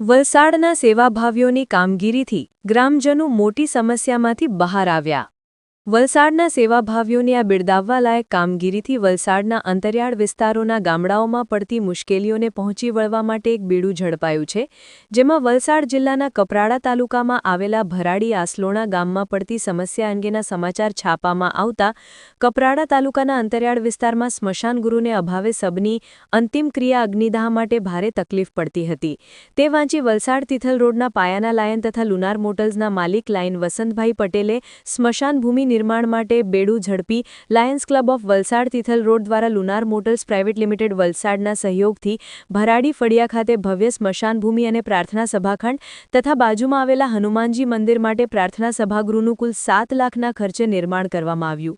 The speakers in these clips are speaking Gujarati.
વલસાડના સેવાભાવીઓની કામગીરીથી ગ્રામજનો મોટી સમસ્યામાંથી બહાર આવ્યા. વલસાડના સેવાભાવીઓને આ બિરદાવવા લાયક કામગીરીથી વલસાડના અંતરિયાળ વિસ્તારોના ગામડાઓમાં પડતી મુશ્કેલીઓને પહોંચી વળવા માટે એક બીડું ઝડપાયું છે, જેમાં વલસાડ જિલ્લાના કપરાડા તાલુકામાં આવેલા ભરાડી આસલોણા ગામમાં પડતી સમસ્યા અંગેના સમાચાર છાપવામાં આવતા કપરાડા તાલુકાના અંતરિયાળ વિસ્તારમાં સ્મશાન ગુરુને અભાવે સબની અંતિમ ક્રિયા અગ્નિદાહ માટે ભારે તકલીફ પડતી હતી. તે વાંચી વલસાડ તિથલ રોડના પાયાના લાયન તથા લુનાર મોટર્સના માલિક લાયન વસંતભાઈ પટેલે સ્મશાન ભૂમિ નિર્માણ માટે બેડું ઝડપી lions club of Valsad Tithal road દ્વારા લુનાર મોટર્સ પ્રાઇવેટ લિમિટેડ વલસાડના સહયોગથી ભરાડી ફળિયા ખાતે ભવ્ય સ્મશાન ભૂમિ અને પ્રાર્થના સભાખંડ તથા બાજુમાં આવેલા હનુમાનજી મંદિર માટે પ્રાર્થના સભાગૃહનું કુલ સાત લાખના ખર્ચે નિર્માણ કરવામાં આવ્યું.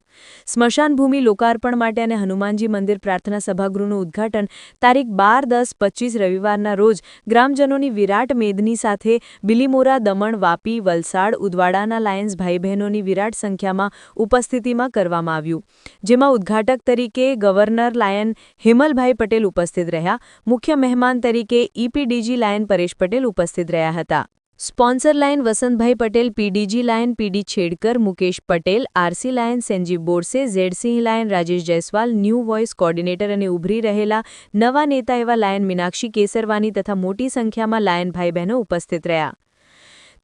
સ્મશાન ભૂમિ લોકાર્પણ માટે અને હનુમાનજી મંદિર પ્રાર્થના સભાગૃહનું ઉદ્ઘાટન તારીખ બાર દસ પચીસ રવિવારના રોજ ગ્રામજનોની વિરાટ મેદની સાથે બિલીમોરા દમણ વાપી વલસાડ ઉદવાડાના લાયન્સ ભાઈ બહેનોની વિરાટ સંખ્યામાં ઉપસ્થિતિમાં કરવામાં આવ્યું. જેમાં ઉદ્ઘાટક તરીકે ગવર્નર લાયન હિમલભાઈ પટેલ ઉપસ્થિત રહ્યા. મુખ્ય મહેમાન તરીકે ઈપીડીજી લાયન પરેશ પટેલ ઉપસ્થિત રહ્યા હતા. Sponsor Lion Vasantbhai Patel, PDG Lion PD Chhedkar, Mukesh Patel, RC Lion સેન્જી Borse, ઝેડસિંહ Lion Rajesh Jaiswal, new voice coordinator અને ઉભરી રહેલા નવા નેતા એવા લાયન મીનાક્ષી કેસરવાની તથા મોટી સંખ્યામાં લાયન ભાઈ બહેનો ઉપસ્થિત રહ્યા.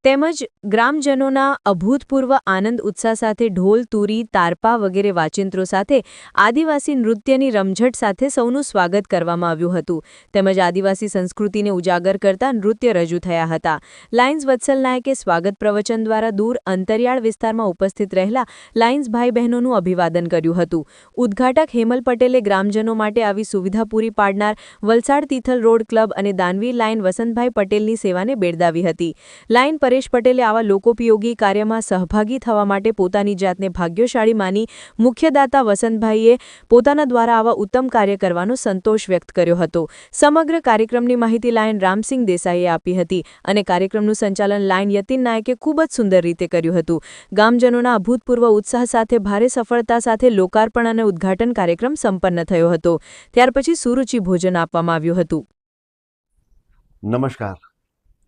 તેમજ ગ્રામજનોના અભૂતપૂર્વ આનંદ ઉત્સાહ સાથે ઢોલ, તુરી, તારપા વગેરે વાચિંત્રો સાથે આદિવાસી નૃત્યની રમઝટ સાથે સૌનું સ્વાગત કરવામાં આવ્યું હતું. તેમજ આદિવાસી સંસ્કૃતિને ઉજાગર કરતા નૃત્ય રજૂ થયા હતા. લાયન્સ વત્સલ નાયકે સ્વાગત પ્રવચન દ્વારા દૂર અંતરિયાળ વિસ્તારમાં ઉપસ્થિત રહેલા લાયન્સ ભાઈ બહેનોનું અભિવાદન કર્યું હતું. ઉદ્ઘાટક હેમલ પટેલે ગ્રામજનો માટે આવી સુવિધા પૂરી પાડનાર વલસાડ તિથલ રોડ ક્લબ અને દાનવી લાઇન વસંતભાઈ પટેલની સેવાને બિરદાવી હતી. લાયન પરેશ પટેલે આવા લોકોપયોગી કાર્યમાં સહભાગી થવા માટે પોતાની જાતને ભાગ્યશાળી માની મુખ્યદાતા વસંતભાઈએ પોતાના દ્વારા આવા ઉત્તમ કાર્ય કરવાનો સંતોષ વ્યક્ત કર્યો હતો. સમગ્ર કાર્યક્રમની માહિતી લાયન રામસિંહ દેસાઈએ આપી હતી અને કાર્યક્રમનું સંચાલન લાયન યતિન નાયકે ખૂબ જ સુંદર રીતે કર્યું હતું. ગામજનોના અભૂતપૂર્વ ઉત્સાહ સાથે ભારે સફળતા સાથે લોકાર્પણ અને ઉદ્ઘાટન કાર્યક્રમ સંપન્ન થયો હતો. ત્યાર પછી સુરુચિ ભોજન આપવામાં આવ્યું હતું. નમસ્કાર.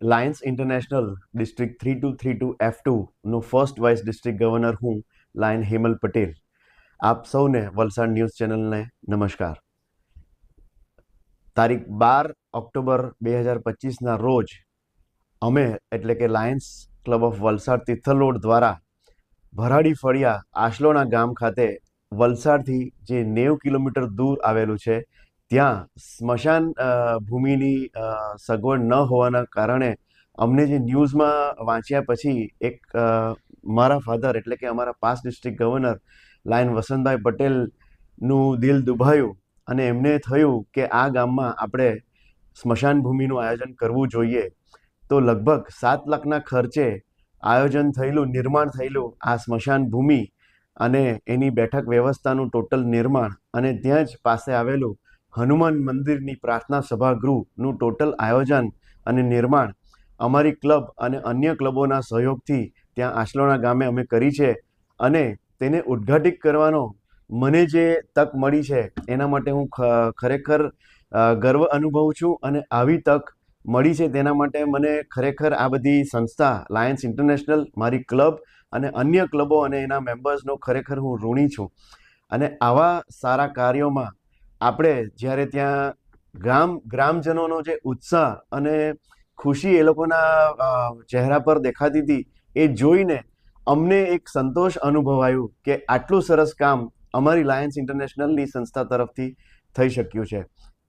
Lions international district three two three two F ટુનો first vice district governor હું લાયન હેમલ પટેલ આપ સૌને વલસાડ ન્યૂઝ ચેનલને નમસ્કાર. તારીખ બાર ઓક્ટોબર બે હજાર પચીસના રોજ અમે એટલે કે Lions club of Valsad Tithal road દ્વારા ભરાડી ફળિયા આશલોના ગામ ખાતે વલસાડથી જે નેવ કિલોમીટર દૂર આવેલું છે ત્યાં સ્મશાન ભૂમિની સગવડ ન હોવાના કારણે અમને જે ન્યૂઝમાં વાંચ્યા પછી એક મારા ફાધર એટલે કે અમારા past district governor Lion Vasantbhai પટેલનું દિલ દુભાયું અને એમને થયું કે આ ગામમાં આપણે સ્મશાન ભૂમિનું આયોજન કરવું જોઈએ. તો લગભગ સાત લાખના ખર્ચે આયોજન થયેલું, નિર્માણ થયેલું આ સ્મશાન ભૂમિ અને એની બેઠક વ્યવસ્થાનું ટોટલ નિર્માણ અને ત્યાં જ પાસે આવેલું હનુમાન મંદિરની પ્રાર્થના સભાગૃહનું ટોટલ આયોજન અને નિર્માણ અમારી ક્લબ અને અન્ય ક્લબોના સહયોગથી ત્યાં આસલોણા ગામે અમે કરી છે અને તેને ઉદ્ઘાટિત કરવાનો મને જે તક મળી છે એના માટે હું ખરેખર ગર્વ અનુભવું છું અને આવી તક મળી છે તેના માટે મને ખરેખર આ બધી સંસ્થા લાયન્સ ઇન્ટરનેશનલ મારી ક્લબ અને અન્ય ક્લબો અને એના મેમ્બર્સનો ખરેખર હું ઋણી છું. અને આવા સારા કાર્યોમાં આપણે જ્યારે ત્યાં ગ્રામ, ગ્રામજનોનો જે ઉત્સાહ અને ખુશી એ લોકોના ચહેરા પર દેખાતી હતી, એ જોઈને અમને એક સંતોષ અનુભવાયું કે આટલું સરસ કામ અમારી લાયન્સ ઇન્ટરનેશનલની સંસ્થા તરફથી થઈ શક્યું છે.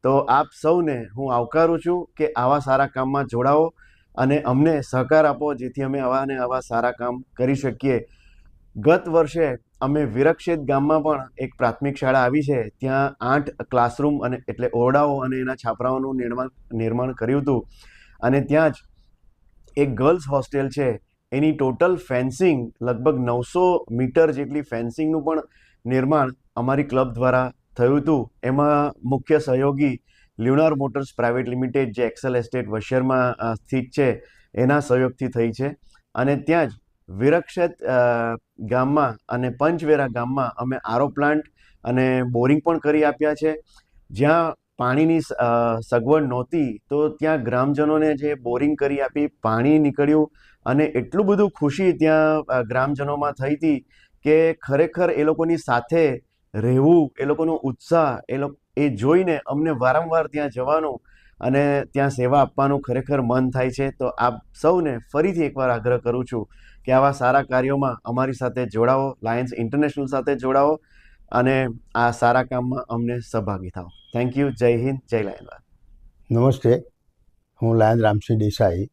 તો આપ સૌને હું આવકારું છું કે આવા સારા કામમાં જોડાઓ અને અમને સહકાર આપો, જેથી અમે આવા ને આવા સારા કામ કરી શકીએ. ગત વર્ષે અમે વિરક્ષેત ગામમાં પણ એક પ્રાથમિક શાળા આવી છે. ત્યાં આઠ ક્લાસરૂમ અને એટલે ઓરડાઓ અને એના છાપરાઓનું નિર્માણ નિર્માણ કર્યું હતું. અને ત્યાં જ એક ગર્લ્સ હોસ્ટેલ છે. એની ટોટલ ફેન્સિંગ લગભગ નવસો મીટર જેટલી ફેન્સિંગનું પણ નિર્માણ અમારી ક્લબ દ્વારા થયું હતું. એમાં મુખ્ય સહયોગી લ્યુનાર મોટર્સ પ્રાઇવેટ લિમિટેડ, જે એક્સેલ એસ્ટેટ વશેરમાં સ્થિત છે. એના સહયોગથી થઈ છે. અને ત્યાં જ વિરક્ષેત ગામમાં અને પંચવેરા ગામમાં અમે આરો પ્લાન્ટ અને બોરિંગ પણ કરી આપ્યા છે. જ્યાં પાણીની સગવડ નહોતી, તો ત્યાં ગ્રામજનોને જે બોરિંગ કરી આપી, પાણી નીકળ્યું અને એટલું બધું ખુશી ત્યાં ગ્રામજનોમાં થઈ હતી કે ખરેખર એ લોકોની સાથે રહેવું, એ લોકોનો ઉત્સાહ, એ લોકો, એ જોઈને અમને વારંવાર ત્યાં જવાનું અને ત્યાં સેવા આપવાનું ખરેખર મન થાય છે, તો આપ સૌને ફરીથી એકવાર આગ્રહ કરું છું કે આવા સારા કાર્યોમાં અમારી સાથે જોડાઓ લાયન્સ ઇન્ટરનેશનલ સાથે જોડાઓ અને આ સારા કામમાં અમને સહભાગી થાઓ. થેન્ક યુ જય હિન્દ, જય લાયનવાદ નમસ્તે. હું લાયન રામસિંહ દેસાઈ.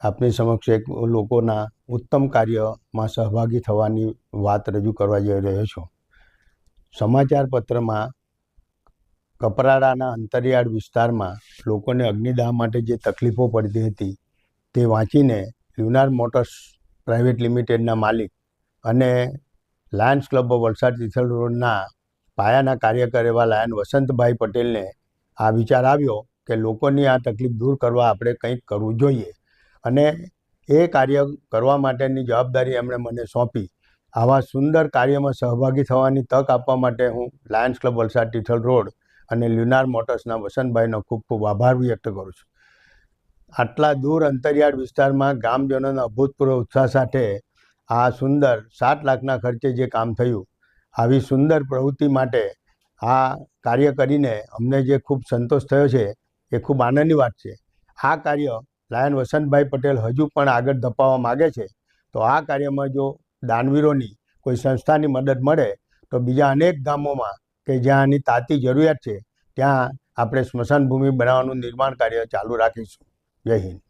આપની સમક્ષ એક લોકોના ઉત્તમ કાર્યમાં સહભાગી થવાની વાત રજૂ કરવા જઈ રહ્યો છું. સમાચાર પત્રમાં કપરાડાના અંતરિયાળ વિસ્તારમાં લોકોને અગ્નિદાહ માટે જે તકલીફો પડતી હતી તે વાંચીને લ્યુનાર મોટર્સ પ્રાઇવેટ લિમિટેડના માલિક અને Lions club of Valsad Tithal રોડના પાયાના કાર્યકર એવા લાયન વસંતભાઈ પટેલને આ વિચાર આવ્યો કે લોકોની આ તકલીફ દૂર કરવા આપણે કંઈક કરવું જોઈએ. અને એ કાર્ય કરવા માટેની જવાબદારી એમણે મને સોંપી. આવા સુંદર કાર્યમાં સહભાગી થવાની તક આપવા માટે હું lions club Valsad Tithal road અને લ્યુનાર મોટર્સના વસંતભાઈનો ખૂબ ખૂબ આભાર વ્યક્ત કરું છું. આટલા દૂર અંતરિયાળ વિસ્તારમાં ગામજનોના અભૂતપૂર્વ ઉત્સાહ સાથે આ સુંદર સાત લાખના ખર્ચે જે કામ થયું, આવી સુંદર પ્રવૃત્તિ માટે આ કાર્ય કરીને અમને જે ખૂબ સંતોષ થયો છે, એ ખૂબ આનંદની વાત છે. આ કાર્ય લાયન વસંતભાઈ પટેલ હજુ પણ આગળ ધપાવવા માગે છે. તો આ કાર્યમાં જો દાનવીરોની કોઈ સંસ્થાની મદદ મળે, તો બીજા અનેક ગામોમાં કે જ્યાં આની તાતી જરૂરિયાત છે, ત્યાં આપણે સ્મશાન ભૂમિ બનાવવાનું નિર્માણ કાર્ય ચાલુ રાખીશું. જય હિન્દ.